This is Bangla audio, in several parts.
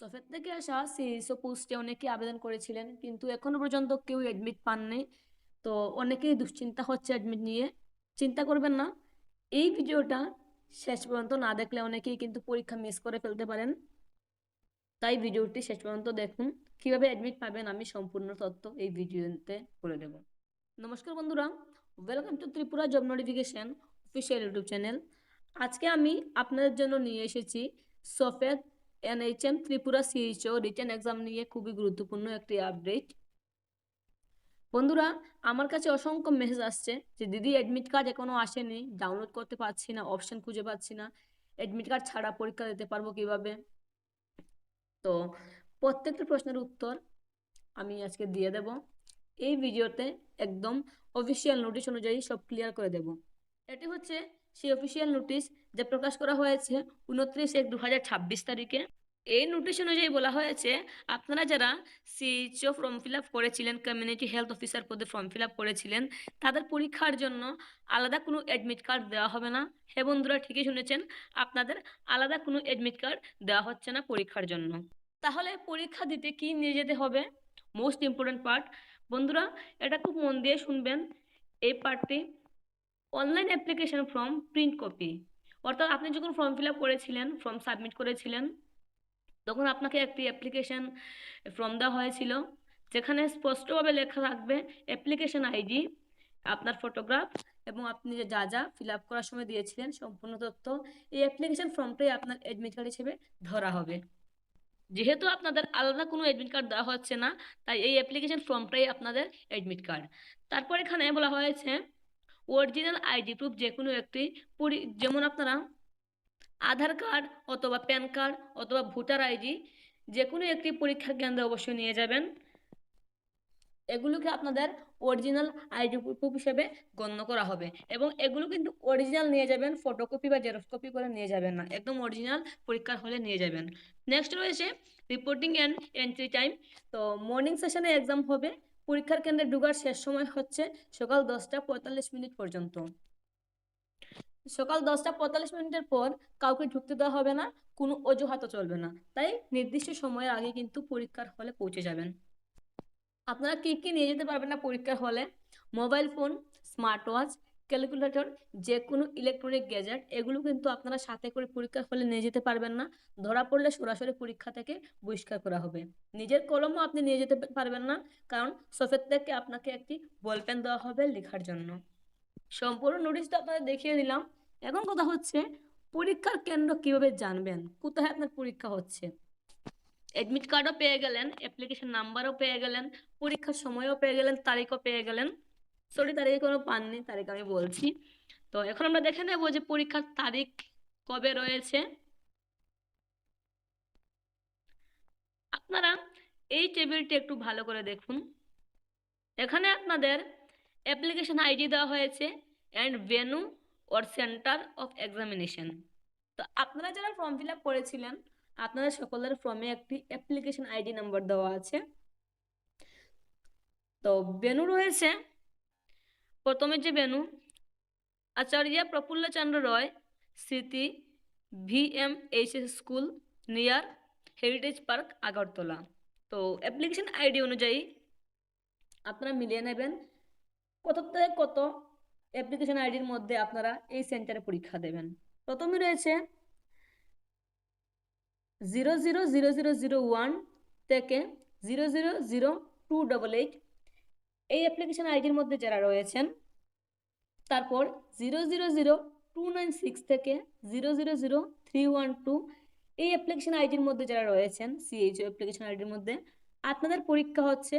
সফেদ থেকে আসা সিইসো পোস্টে অনেকে আবেদন করেছিলেন, কিন্তু এখনও পর্যন্ত কেউ অ্যাডমিট পাননি। তো অনেকেই দুশ্চিন্তা হচ্ছে অ্যাডমিট নিয়ে। চিন্তা করবেন না, এই ভিডিওটা শেষ পর্যন্ত না দেখলে অনেকেই কিন্তু পরীক্ষা মিস করে ফেলতে পারেন। তাই ভিডিওটি শেষ পর্যন্ত দেখুন। কীভাবে অ্যাডমিট পাবেন আমি সম্পূর্ণ তথ্য এই ভিডিওতে বলে দেব। নমস্কার বন্ধুরা welcome to Tripura job notification official YouTube channel আজকে আমি আপনাদের জন্য নিয়ে এসেছি সফেদ NHM Tripura CHO written exam নিয়ে খুবই গুরুত্বপূর্ণ একটি আপডেট বন্ধুরা, আমার কাছে অসংখ্য মেসেজ আসছে যে, দিদি অ্যাডমিট কার্ড এখনও আসেনি ডাউনলোড করতে পারছি না অপশন খুঁজে পাচ্ছি না অ্যাডমিট কার্ড ছাড়া পরীক্ষা দিতে পারব কীভাবে? তো, প্রত্যেকটা প্রশ্নের উত্তর আমি আজকে দিয়ে দেব। এই ভিডিওতে একদম অফিসিয়াল নোটিশ অনুযায়ী সব ক্লিয়ার করে দেব। এটি হচ্ছে সেই অফিসিয়াল নোটিশ যা প্রকাশ করা হয়েছে উনত্রিশ এক দু তারিখে। এই নোটিশ অনুযায়ী বলা হয়েছে, আপনারা যারা সিএইচও ফর্ম ফিল আপ করেছিলেন কমিউনিটি হেলথ অফিসার পদে ফর্ম ফিল আপ করেছিলেন, তাদের পরীক্ষার জন্য আলাদা কোনো অ্যাডমিট কার্ড দেওয়া হবে না। হে বন্ধুরা, ঠিকই শুনেছেন, আপনাদের আলাদা কোনো অ্যাডমিট কার্ড দেওয়া হচ্ছে না পরীক্ষার জন্য। তাহলে পরীক্ষা দিতে কি নিয়ে যেতে হবে? মোস্ট ইম্পর্টেন্ট পার্ট বন্ধুরা, এটা খুব মন দিয়ে শুনবেন। এই পার্টটি online application form print copy অর্থাৎ আপনি যখন ফর্ম ফিল আপ করেছিলেন ফর্ম সাবমিট করেছিলেন, তখন আপনাকে একটি অ্যাপ্লিকেশন ফর্ম দেওয়া হয়েছিল, যেখানে স্পষ্টভাবে লেখা থাকবে অ্যাপ্লিকেশন আইডি আপনার ফটোগ্রাফ এবং আপনি যে যা যা ফিল আপ করার সময় দিয়েছিলেন, সম্পূর্ণ তথ্য, এই অ্যাপ্লিকেশন ফর্মটাই আপনার অ্যাডমিট কার্ড হিসেবে ধরা হবে। যেহেতু আপনাদের আলাদা কোনো অ্যাডমিট কার্ড দেওয়া হচ্ছে না, তাই এই অ্যাপ্লিকেশন ফর্মটাই আপনাদের অ্যাডমিট কার্ড তারপর এখানে বলা হয়েছে অরিজিনাল আইডি প্রুফ যে কোনো একটি যেমন আপনারা আধার কার্ড অথবা প্যান কার্ড অথবা ভোটার আইডি যে কোনো একটি পরীক্ষা কেন্দ্রে অবশ্যই নিয়ে যাবেন। এগুলোকে আপনাদের অরিজিনাল আইডি প্রুফ হিসেবে গণ্য করা হবে এবং এগুলো কিন্তু অরিজিনাল নিয়ে যাবেন ফটোকপি বা জেরক্স কপি করে নিয়ে যাবেন না, একদম অরিজিনাল পরীক্ষার হলে নিয়ে যাবেন। নেক্সট রয়েছে রিপোর্টিং অ্যান্ড এন্ট্রি টাইম তো মর্নিং সেশনে এক্সাম হবে পরীক্ষার কেন্দ্রে ঢুকার শেষ সময় হচ্ছে সকাল দশটা পঁয়তাল্লিশ মিনিট পর্যন্ত। সকাল দশটা পঁয়তাল্লিশ মিনিটের পর কাউকে ঢুকতে দেওয়া হবে না, কোনো অজুহাতও চলবে না। তাই নির্দিষ্ট সময়ের আগে কিন্তু পরীক্ষার হলে পৌঁছে যাবেন। আপনারা কি কি নিয়ে যেতে পারবেন না পরীক্ষার হলে? Mobile phone smart watch calculator যে কোনো ইলেকট্রনিক গ্যাজেট এগুলো কিন্তু আপনারা সাথে করে পরীক্ষার হলে নিয়ে যেতে পারবেন না। ধরা পড়লে সরাসরি পরীক্ষা থেকে বহিষ্কার করা হবে। নিজের কলমও আপনি নিয়ে যেতে পারবেন না, কারণ সফেদ থেকে আপনাকে একটি বল পেন দেওয়া হবে লেখার জন্য। সম্পূর্ণ নোটিশটা আপনাদের দেখিয়ে দিলাম। এখন কথা হচ্ছে, পরীক্ষার কেন্দ্র কীভাবে জানবেন? কোথায় আপনার পরীক্ষা হচ্ছে? অ্যাডমিট কার্ডও পেয়ে গেলেন অ্যাপ্লিকেশন নাম্বারও পেয়ে গেলেন, পরীক্ষার সময়ও পেয়ে গেলেন, তারিখও পেয়ে গেলেন। সরি, তারিখে কোনো পাননি তারিখ আমি বলছি। তো এখন আমরা দেখে নেব যে পরীক্ষার তারিখ কবে রয়েছে। আপনারা এই টেবিলটি একটু ভালো করে দেখুন। এখানে আপনাদের অ্যাপ্লিকেশন আইডি দেওয়া হয়েছে and venue or centre of examination তো আপনারা যারা ফর্ম ফিল আপ করেছিলেন, আপনাদের সকলের ফর্মে একটি অ্যাপ্লিকেশন আইডি নাম্বার দেওয়া আছে। তো ভেনু রয়েছে প্রথমে যে venue Acharya Prafullachandra Roy, Smriti, V M H S school, near, heritage park, Agartala. তো অ্যাপ্লিকেশন আইডি অনুযায়ী আপনারা মিলিয়ে নেবেন। কত থেকে কত অ্যাপ্লিকেশন আইডির মধ্যে আপনারা এই সেন্টারে পরীক্ষা দেবেন। প্রথমে রয়েছে zero zero zero zero zero one থেকে zero zero zero two double eight এই অ্যাপ্লিকেশন আইডির মধ্যে যারা রয়েছেন, তারপর zero zero zero two nine six থেকে zero zero zero three one two এই অ্যাপ্লিকেশন আইডির মধ্যে যারা রয়েছেন সিএইচও অ্যাপ্লিকেশন আইডির মধ্যে, আপনাদের পরীক্ষা হচ্ছে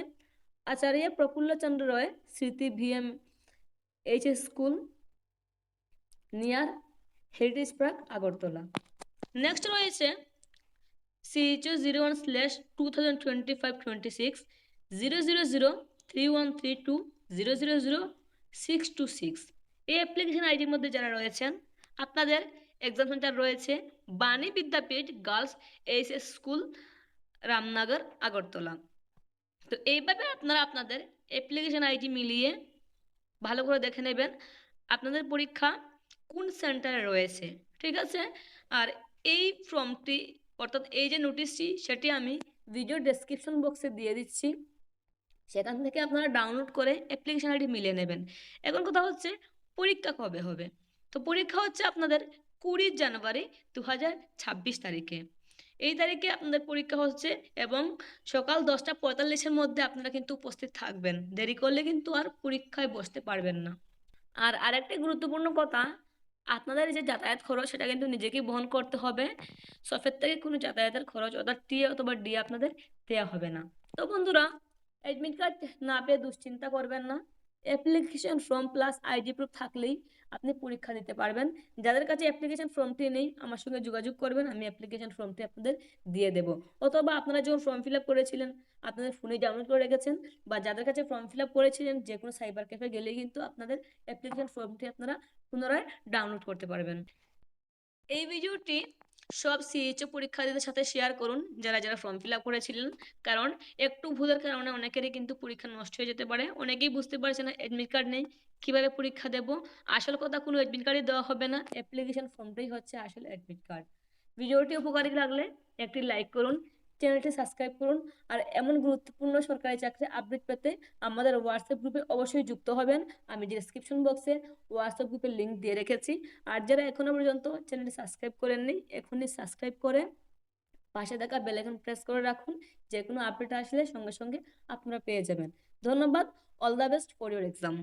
Acharya Prafullachandra Ray, Smriti VM H S school, near heritage park, Agartala. Next রয়েছে CHO zero one slash two thousand twenty five twenty six zero zero zero three one three two zero zero zero six two six এই অ্যাপ্লিকেশন আইডির মধ্যে যারা রয়েছেন, আপনাদের এক্সাম সেন্টার রয়েছে Bani Vidyapith girls H S school Ramnagar, Agartala. তো এইভাবে আপনারা আপনাদের অ্যাপ্লিকেশন আইডি মিলিয়ে ভালো করে দেখে নেবেন আপনাদের পরীক্ষা কোন সেন্টারে রয়েছে, ঠিক আছে? আর এই ফর্মটি অর্থাৎ এই যে নোটিশটি সেটি আমি ভিডিও ডেসক্রিপশন বক্সে দিয়ে দিচ্ছি। সেখান থেকে আপনারা ডাউনলোড করে অ্যাপ্লিকেশন আইডি মিলিয়ে নেবেন। এখন কথা হচ্ছে পরীক্ষা কবে হবে? তো পরীক্ষা হচ্ছে আপনাদের কুড়ি জানুয়ারি দু হাজার ছাব্বিশ তারিখে। এই তারিখে আপনাদের পরীক্ষা হচ্ছে এবং সকাল দশটা পঁয়তাল্লিশের মধ্যে আপনারা কিন্তু উপস্থিত থাকবেন। দেরি করলে কিন্তু আর পরীক্ষায় বসতে পারবেন না। আর আরেকটি গুরুত্বপূর্ণ কথা, আপনাদের যে যাতায়াত খরচ সেটা কিন্তু নিজেকেই বহন করতে হবে। সফের থেকে কোনো যাতায়াতের খরচ অর্থাৎ টি অথবা ডি আপনাদের দেওয়া হবে না। তো বন্ধুরা অ্যাডমিট কার্ড না পেয়ে দুশ্চিন্তা করবেন না। Application form plus ID proof থাকলেই আপনি পরীক্ষা দিতে পারবেন। যাদের কাছে অ্যাপ্লিকেশন ফর্মটি নেই, আমার সঙ্গে যোগাযোগ করবেন, আমি অ্যাপ্লিকেশন ফর্মটি আপনাদের দিয়ে দেব। অথবা আপনারা যখন ফর্ম ফিল করেছিলেন, আপনাদের ফোনে ডাউনলোড করে রেখেছেন, বা যাদের কাছে ফর্ম ফিল করেছিলেন, যে কোনো সাইবার ক্যাফে গেলেই কিন্তু আপনাদের অ্যাপ্লিকেশন ফর্মটি আপনারা পুনরায় ডাউনলোড করতে পারবেন। এই ভিডিওটি সব সিএইচও পরীক্ষার্থীদের সাথে শেয়ার করুন, যারা যারা ফর্ম ফিল আপ করেছিলেন। কারণ, একটু ভুলের কারণে অনেকেরই কিন্তু পরীক্ষা নষ্ট হয়ে যেতে পারে। অনেকেই বুঝতে পারছে না অ্যাডমিট কার্ড নেই, কীভাবে পরীক্ষা দেব? আসল কথা, কোনো অ্যাডমিট কার্ডই দেওয়া হবে না। অ্যাপ্লিকেশন ফর্মটাই হচ্ছে আসল অ্যাডমিট কার্ড ভিডিওটি উপকারী লাগলে একটি লাইক করুন। চ্যানেলটি সাবস্ক্রাইব করুন আর এমন গুরুত্বপূর্ণ সরকারি চাকরি আপডেট পেতে আমাদের হোয়াটসঅ্যাপ গ্রুপে অবশ্যই যুক্ত হবেন। আমি ডিসক্রিপশন বক্সে হোয়াটসঅ্যাপ গ্রুপের লিঙ্ক দিয়ে রেখেছি। আর যারা এখনও পর্যন্ত চ্যানেলটি সাবস্ক্রাইব করেননি, এখনই সাবস্ক্রাইব করে পাশে থাকা বেলাইকন প্রেস করে রাখুন। যে কোনো আপডেট আসলে সঙ্গে সঙ্গে আপনারা পেয়ে যাবেন। ধন্যবাদ। All the best for your exam